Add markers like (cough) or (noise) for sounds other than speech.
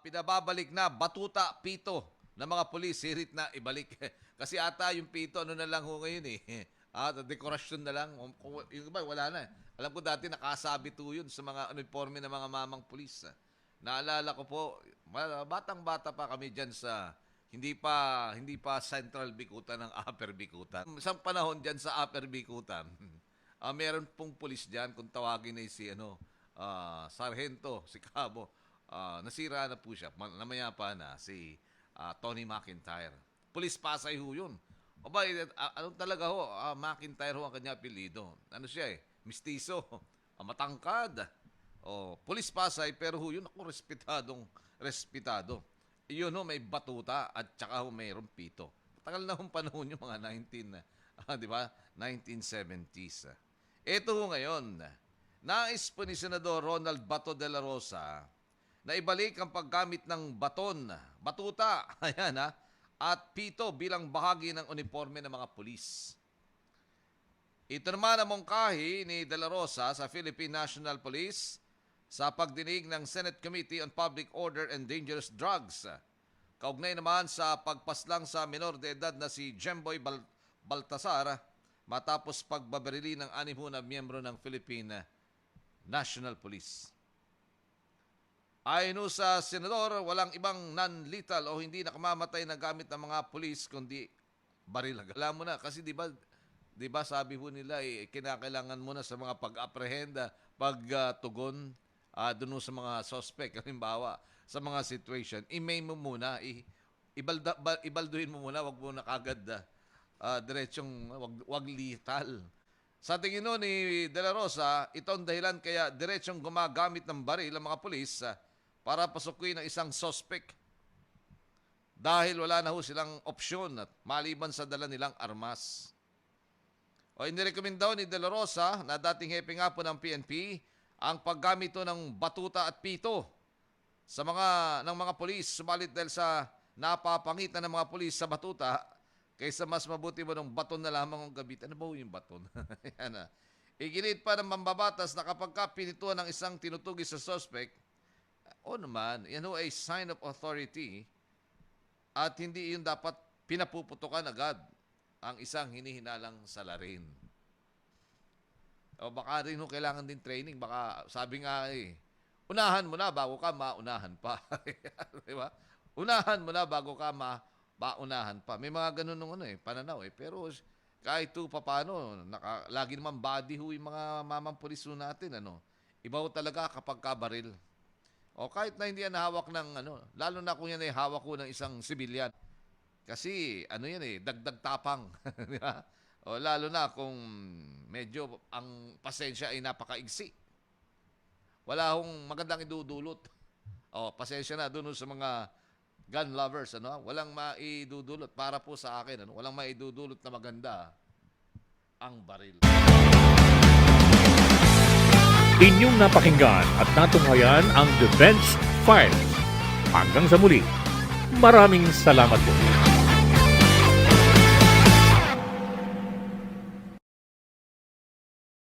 pinababalik na batuta pito ng mga pulis, hirit na ibalik. (laughs) Kasi ata yung pito, ano na lang ho ngayon eh. (laughs) Ah, dekorasyon na lang. Yung iba, wala na. Alam ko dati nakasabit ho yun sa mga uniforme ng mga mamang pulis. Naalala ko po, batang-bata pa kami dyan sa hindi pa hindi pa Central Bikutan ng (laughs) Upper Bikutan. Isang panahon dyan sa Upper Bikutan, ah meron pong pulis dyan kung tawagin ay si ano, ah, Sargento, si Cabo. Ah, nasira na po siya. Ma- Namayapa na si ah, Tony McIntyre. Pulis Pasay ho yun. O ba, eh, ah, ano talaga ho, ah, McIntyre ho ang kanya apelido. Ano siya eh, mistiso, (laughs) ah, matangkad. O, pulis Pasay, pero ho yun ako respetadong respetado. Iyon ho, may batuta at saka ho mayroong pito. Tagal na hong panahon yung mga 19, ah, di ba? 1970s. Ito ho ngayon, nais po ni Senador Ronald Bato de la Rosa na ibalik ang paggamit ng baton, batuta, (laughs) ayan ha, at pito bilang bahagi ng uniforme ng mga pulis. Ito naman ang mungkahi ni De La Rosa sa Philippine National Police sa pagdinig ng Senate Committee on Public Order and Dangerous Drugs. Kaugnay naman sa pagpaslang sa minor de edad na si Jemboy Bal- Baltasar matapos pagbabarili ng anim na miyembro ng Philippine National Police. Ayon sa senador, walang ibang non-lethal o hindi nakamamatay na gamit ng mga pulis kundi baril. (laughs) Alam mo na kasi 'di ba 'di ba sabi ho nila eh, kinakailangan mo na sa mga pag-apprehenda, pag-tugon ah doon sa mga suspect (laughs) halimbawa sa mga situation, i-main mo muna, i- ibalda, ba- ibalduhin mo muna, wag mo na kagad ah, ah, diretsong wag, wag lethal. Sa tingin no ni De La Rosa, ito ang dahilan kaya diretsong gumagamit ng baril ang mga pulis ah, para pasukin ang isang suspect. Dahil wala na ho silang opsyon at maliban sa dala nilang armas. O inirekomend daw ni De La Rosa na dating hepe nga po ng PNP ang paggamit ng batuta at pito sa mga ng mga pulis subalit dahil sa napapangitan ng mga pulis sa batuta kaysa mas mabuti mo ng baton na lamang ang gabit. Ano ba yung baton? (laughs) Yan na. Iginit pa ng mambabatas na kapag ka pinituan ng isang tinutugi sa suspect, o naman, yan ho ay sign of authority at hindi yun dapat pinapuputukan agad ang isang hinihinalang salarin. O baka rin ho kailangan din training. Baka sabi nga eh, unahan mo na bago ka maunahan pa. (laughs) Di ba? Unahan mo na bago ka ma maunahan pa. May mga ganun nung ano eh, pananaw eh. Pero kahit to papano, naka, lagi naman body ho yung mga mamang natin. Ano? Iba ho talaga kapag kabaril. O kahit na hindi yan hawak ng ano, lalo na kung yan ay hawak ko ng isang sibilyan. Kasi ano yan eh, dagdag tapang. (laughs) Di ba? o lalo na kung medyo ang pasensya ay napakaigsi. Wala hong magandang idudulot. O pasensya na doon sa mga gun lovers ano, walang maidudulot para po sa akin ano, walang maidudulot na maganda ang baril. Inyong napakinggan at natunghayan ang Defense Files. Hanggang sa muli, maraming salamat po.